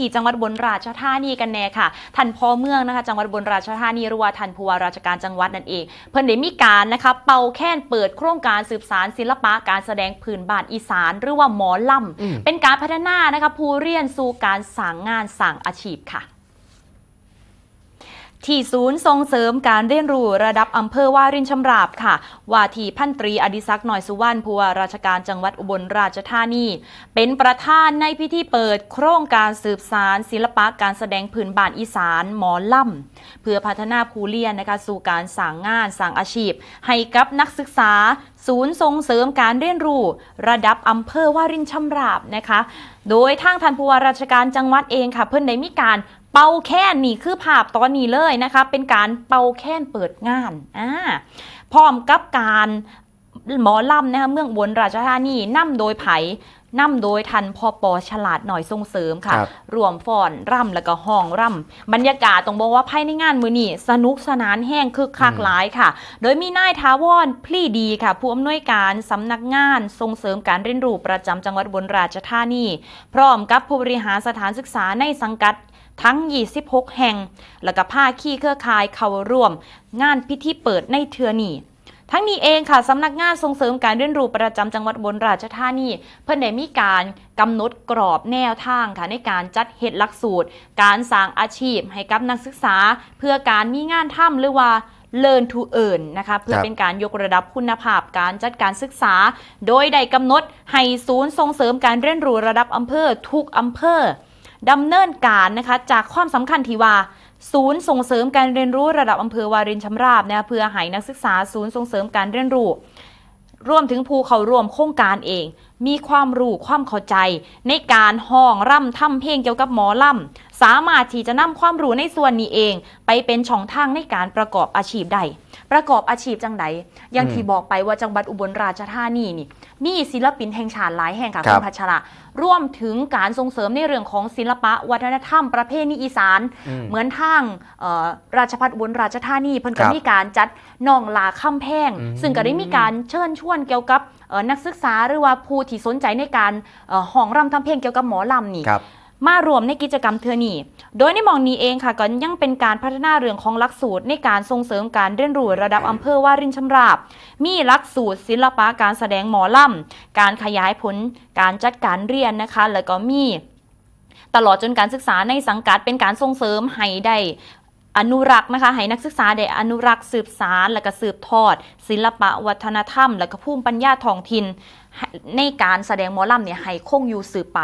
ที่จังหวัดบนราชธานีกันแน่ค่ะท่านพ่อเมืองนะคะ จังหวัดบนราชธานีหรือว่าท่านผู้ว่าราชการจังหวัดนั่นเอง เพิ่นได้มีการนะคะเป่าแค้นเปิดโครงการสืบสารศิลปะการแสดงพื้นบ้านอีสาน หรือว่าหมอลอืมำเป็นการพัฒนานะคะผู้เรียนสู่การสั่งงานสั่งอาชีพค่ะ ที่ศูนย์ส่งเสริมการเรียนรู้ระดับอำเภอวารินชำราบค่ะ ว่าที่พันตรีอดิศักดิ์หน่อยสุวรรณผู้ว่าราชการจังหวัดอุบลราชธานี เป็นประธานในพิธีเปิดโครงการสืบสารศิลปะการแสดงพื้นบ้านอีสานหมอล่ำเพื่อพัฒนาผู้เรียนนะคะสู่การสร้างงานสร้างอาชีพ ให้กับนักศึกษา ศูนย์ส่งเสริมการเรียนรู้ระดับอำเภอวารินชำราบนะคะ โดยทางท่านผู้ว่าราชการจังหวัดเองค่ะ เพิ่อนได้มีการ เป่าแค้นนี่คือภาพตอนนี้เลยนะคะ เป็นการเป่าแค้นเปิดงานอ่าพร้อมกับการหมอลำนะคะเมืองอุบนราชธานีนำโดยไผ่นำโดยทันพอปอฉลาดหน่อยส่งเสริมค่ะครับรวมฟ้อนร่ำแล้วก็ห้องร่ำบรรยากาศต้องบอกว่าภายในงานมือนี่สนุกสนานแห้งคึกคักอืมหลายค่ะ โดยมีนายทาวรพลีดีค่ะ ผู้อำนวยการสำนักงานส่งเสริมการเรียนรู้ประจำจังหวัดอุบนราชธานี พร้อมกับผู้บริหารสถานศึกษาในสังกัด ทั้ง 26 แห่ง แล้วก็ภาคีเครือข่ายเข้าร่วม งานพิธีเปิดในเทือนี้ทั้งนี้เองค่ะสำนักงานส่งเสริมการเรียนรู้ประจำจังหวัดอุบนราชธานีเพื่อนได้มีการกำหนดกรอบแนวทางค่ะในการจัดเฮ็ดหลักสูตร การสร้างอาชีพให้กับนักศึกษา เพื่อการมีงานทำหรือว่า Learn to Earn นะคะเพื่อครับเป็นการยกระดับคุณภาพการจัดการศึกษา โดยได้กำหนดให้ศูนย์ส่งเสริมการเรียนรู้ระดับอำเภอทุกอำเภอ ดำเนินการนะคะจากความสำคัญที่ว่าศูนย์ส่งเสริมการเรียนรู้ระดับอำเภอวารินชำราบนะคะเพื่อให้นักศึกษาศูนย์ส่งเสริมการเรียนรู้รวมถึงผู้เข้าร่วมโครงการเองมีความรู้ความเข้าใจ ในการห้องร่ำทำเพลงเกี่ยวกับหมอล่ำสามารถที่จะนำความรู้ในส่วนนี้เอง ไปเป็นช่องทางในการประกอบอาชีพใด ประกอบอาชีพจังใดอย่างอืมที่บอกไปว่าจังหวัดอุบลราชธานีนี่ มีศิลปินแห่งชาติหลายแห่งค่ะครัคุบณพัชระร่วมถึงการส่งเสริมในเรื่องของศิลปะ วัฒนธรรมประเพณีอีสานอืมเหมือนทางเอ่อราชพัฒอุบลราชธานีเพิ่นก็ครับมีการจัดน้องลาค่ำแพงอืมซึ่งก็ได้มีการเชิญชวนเกี่ยวกับเอ่อนักศึกษาหรือว่าผู้ที่สนใจในการเอ่อห้องรำทำเพลงเกี่ยวกับหมอลำนี่ครับมารวมในกิจกรรมเทือนี่โดยในหมองนี้เองค่ะก็ยังเป็นการพัฒนาเรื่องของหลักสูตรในการส่งเสริมการเรียนรู้ระดับอำเภอวารินชำราบ มีหลักสูตรศิลปะการแสดงหมอลำ การขยายผล การจัดการเรียนนะคะ แล้วก็มีตลอดจนการศึกษาในสังกัดเป็นการส่งเสริมให้ได้ อนุรักษ์นะคะให้นักศึกษาได้อนุรักษ์สืบสารและก็สืบทอด ศิลปะวัฒนธรรม และก็ภูมิปัญญาท้องถิ่นในการแสดงหมอลำเนี่ยให้คงอยู่สืบไป